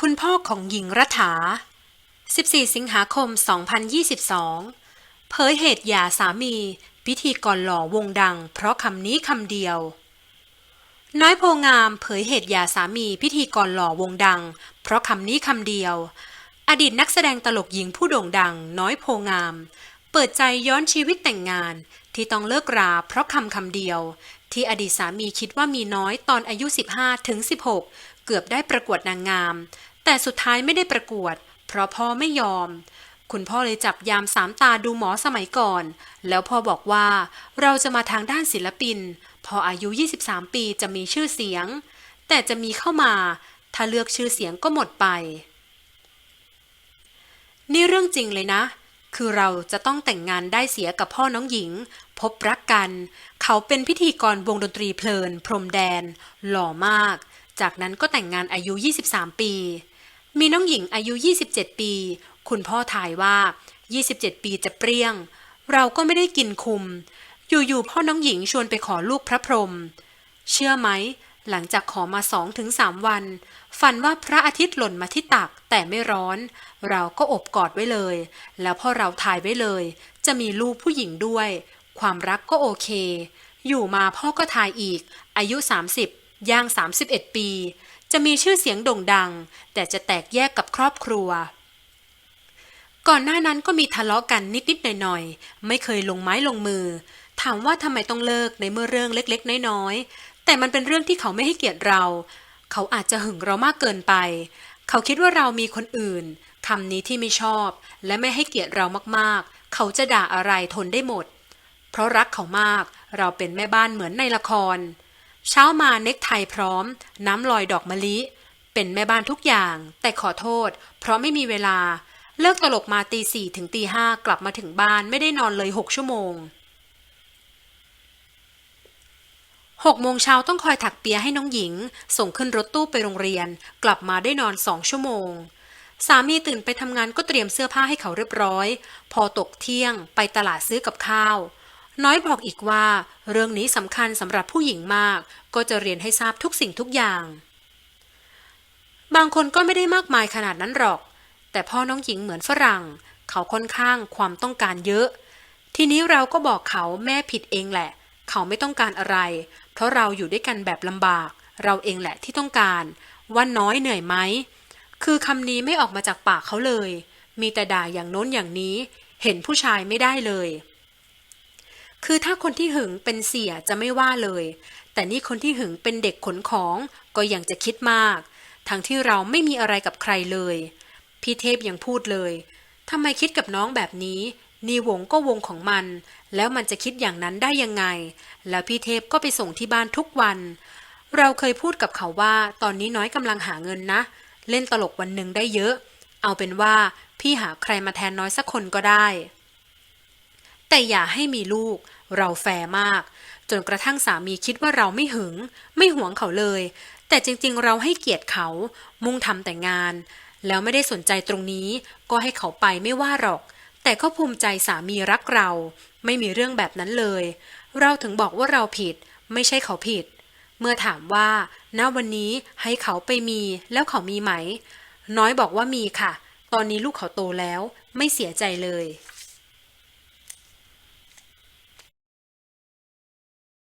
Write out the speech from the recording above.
คุณพ่อของหญิงรัฐา 14 สิงหาคม 2022 เผยเหตุหย่าสามี พิธีกรหล่อวงดัง เพราะคำนี้คำเดียว น้อยโพงามเผยเหตุหย่าสามีพิธีกรหล่อวงดัง เพราะคำนี้คำเดียว อดีตนักแสดงตลกหญิงผู้โด่งดัง น้อยโพงาม เปิดใจย้อนชีวิตแต่งงาน ที่ต้องเลิกราเพราะคำคำเดียว ที่อดีตสามีคิดว่ามีน้อยตอนอายุ 15ถึง16 เกือบได้ประกวดนางงาม แต่สุดท้ายไม่ได้ประกวด เพราะพ่อไม่ยอม คุณพ่อเลยจับยามสามตาดูหมอสมัยก่อน แล้วพ่อบอกว่าเราจะมาทางด้านศิลปิน พออายุ 23 ปีจะมีชื่อเสียง แต่จะมีเข้ามา ถ้าเลือกชื่อเสียงก็หมดไป นี่เรื่องจริงเลยนะ คือเราจะต้องแต่งงานได้เสียกับพ่อน้องหญิง พบรักกัน เขาเป็นพิธีกรวงดนตรีเพลิน พรมแดน หล่อมาก จากนั้นก็แต่งงานอายุ 23 ปี มีน้องหญิงอายุ 27 ปี คุณพ่อถ่ายว่า 27 ปีจะเปรี้ยง เราก็ไม่ได้กินคุม อยู่ๆพ่อน้องหญิงชวนไปขอลูกพระพรหมเชื่อไหม หลังจากขอมาสองถึงสามวัน ฝันว่าพระอาทิตย์หล่นมาที่ตักแต่ไม่ร้อน เราก็อบกอดไว้เลย แล้วพ่อเราถ่ายไว้เลย จะมีลูกผู้หญิงด้วย ความรักก็โอเค อยู่มาพ่อก็ถ่ายอีก อายุ 30 ย่าง 31 ปี จะมีชื่อเสียงโด่งดัง แต่จะแตกแยกกับครอบครัว ก่อนหน้านั้นก็มีทะเลาะกันนิดๆหน่อยๆไม่เคยลงไม้ลงมือถามว่าทำไมต้องเลิกในเมื่อเรื่องเล็กๆ น้อยๆ แต่มันเป็นเรื่องที่เขาไม่ให้เกียรติเรา เขาอาจจะหึงเรามากเกินไป เขาคิดว่าเรามีคนอื่นคำนี้ที่ไม่ชอบ และไม่ให้เกียรติเรามากๆ เขาจะด่าอะไรทนได้หมด เพราะรักเขามากเราเป็นแม่บ้านเหมือนในละคร เช้ามาเน็กไทพร้อม น้ำลอยดอกมะลิ เป็นแม่บ้านทุกอย่าง แต่ขอโทษ เพราะไม่มีเวลา เลิกตลกมาตีสี่ถึงตีห้ากลับมาถึงบ้านไม่ได้นอนเลยหกชั่วโมง หกโมงเช้าต้องคอยถักเปียให้น้องหญิง ส่งขึ้นรถตู้ไปโรงเรียน กลับมาได้นอนสองชั่วโมง สามีตื่นไปทำงานก็เตรียมเสื้อผ้าให้เขาเรียบร้อย พอตกเที่ยงไปตลาดซื้อกับข้าว น้อยบอกอีกว่า เรื่องนี้สำคัญสำหรับผู้หญิงมาก ก็จะเรียนให้ทราบทุกสิ่งทุกอย่าง บางคนก็ไม่ได้มากมายขนาดนั้นหรอก แต่พ่อน้องหญิงเหมือนฝรั่ง เขาค่อนข้างความต้องการเยอะ ทีนี้เราก็บอกเขาแม่ผิดเองแหละ เขาไม่ต้องการอะไร เพราะเราอยู่ด้วยกันแบบลำบาก เราเองแหละที่ต้องการ ว่าน้อยเหนื่อยไหม คือคำนี้ไม่ออกมาจากปากเขาเลย มีแต่ด่าอย่างโน้นอย่างนี้ เห็นผู้ชายไม่ได้เลย คือถ้าคนที่หึงเป็นเสียจะไม่ว่าเลย แต่นี่คนที่หึงเป็นเด็กขนของก็ยังจะคิดมาก ทั้งที่เราไม่มีอะไรกับใครเลย พี่เทพยังพูดเลยทำไมคิดกับน้องแบบนี้ นี่วงก็วงของมัน แล้วมันจะคิดอย่างนั้นได้ยังไง แล้วพี่เทพก็ไปส่งที่บ้านทุกวัน เราเคยพูดกับเขาว่าตอนนี้น้อยกำลังหาเงินนะ เล่นตลกวันหนึ่งได้เยอะ เอาเป็นว่าพี่หาใครมาแทนน้อยสักคนก็ได้ แต่อย่าให้มีลูก เราแฟร์มาก จนกระทั่งสามีคิดว่าเราไม่หึง ไม่หวงเขาเลย แต่จริงๆ เราให้เกียรติเขา มุ่งทำแต่งาน แล้วไม่ได้สนใจตรงนี้ ก็ให้เขาไปไม่ว่าหรอก แต่ก็ภูมิใจสามีรักเรา ไม่มีเรื่องแบบนั้นเลย เราถึงบอกว่าเราผิด ไม่ใช่เขาผิด เมื่อถามว่า ณวันนี้ให้เขาไปมี แล้วเขามีไหม น้อยบอกว่ามีค่ะ ตอนนี้ลูกเขาโตแล้ว ไม่เสียใจเลย